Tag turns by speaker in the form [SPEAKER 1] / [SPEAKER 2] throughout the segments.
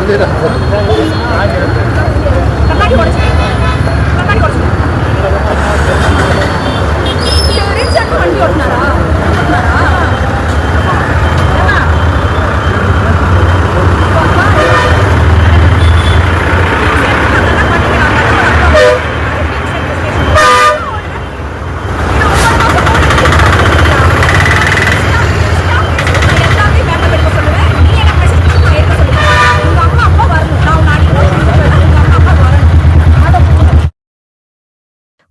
[SPEAKER 1] ಎಲ್ಲಿರ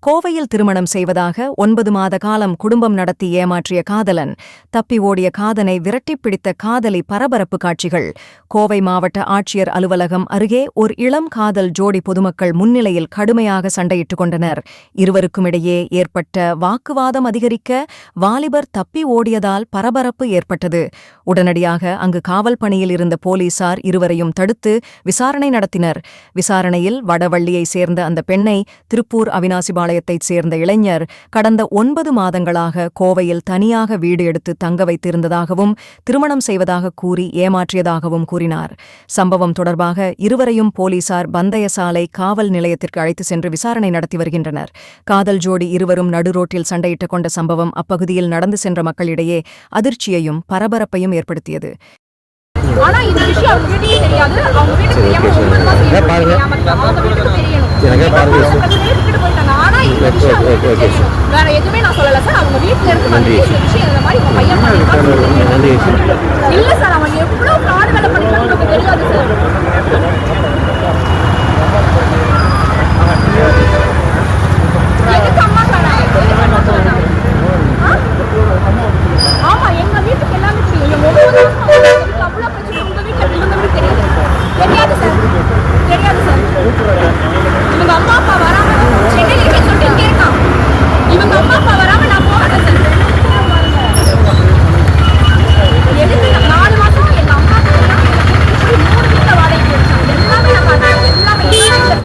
[SPEAKER 1] கோவையில் திருமணம் செய்வதாக ஒன்பது மாத காலம் குடும்பம் நடத்தி ஏமாற்றிய காதலன். தப்பி ஓடிய காதனை விரட்டிப் பிடித்த காதலி பரபரப்பு காட்சிகள். கோவை மாவட்ட ஆட்சியர் அலுவலகம் அருகே ஒரு இளம் காதல் ஜோடி பொதுமக்கள் முன்னிலையில் கடுமையாக சண்டையிட்டுக் கொண்டனர். இருவருக்குமிடையே ஏற்பட்ட வாக்குவாதம் அதிகரிக்க வாலிபர் தப்பி ஓடியதால் பரபரப்பு ஏற்பட்டது. உடனடியாக அங்கு காவல் பணியில் இருந்த போலீசார் இருவரையும் தடுத்து விசாரணை நடத்தினர். விசாரணையில் வடவள்ளியைச் சேர்ந்த அந்த பெண்ணை திருப்பூர் அவினாசிபாளையத்தைச் சேர்ந்த இளைஞர் கடந்த ஒன்பது மாதங்களாக கோவையில் தனியாக வீடு எடுத்து தங்க வைத்திருந்ததாகவும் திருமணம் செய்வதாக கூறி ஏமாற்றியதாகவும் கூறினார். சம்பவம் தொடர்பாக இருவரையும் போலீசார் பந்தயசாலை காவல் நிலையத்திற்கு அழைத்து சென்று விசாரணை நடத்தி வருகின்றனர். காதல் ஜோடி இருவரும் நடுரோட்டில் சண்டையிட்டுக் கொண்ட சம்பவம் அப்பகுதியில் நடந்து சென்ற மக்களிடையே அதிர்ச்சியையும் பரபரப்பையும் ஏற்படுத்தியது.
[SPEAKER 2] ஆனா இந்த விஷயம் அவங்க வீட்டுக்கு தெரியாது. அவங்க வீட்டுக்கு தெரியாம ஒன்பது மாசம்
[SPEAKER 3] ஏன்
[SPEAKER 2] எனக்கு
[SPEAKER 3] பாருங்க.
[SPEAKER 2] தெரியாம. அவங்க வீட்டுக்கு தெரியணும் விட்டுட்டு போயிட்டாங்க. வேற எதுவுமே நான் சொல்லல சார் அவங்க வீட்டுல இருந்து வந்து இந்த விஷயம் மாதிரி உங்க பையன் பண்ணிருக்கான் இல்ல சார் அவன் எவ்வளவு ஃப்ராடு வேலை பண்ணிருக்கான்னு நமக்கு தெரியாது சார்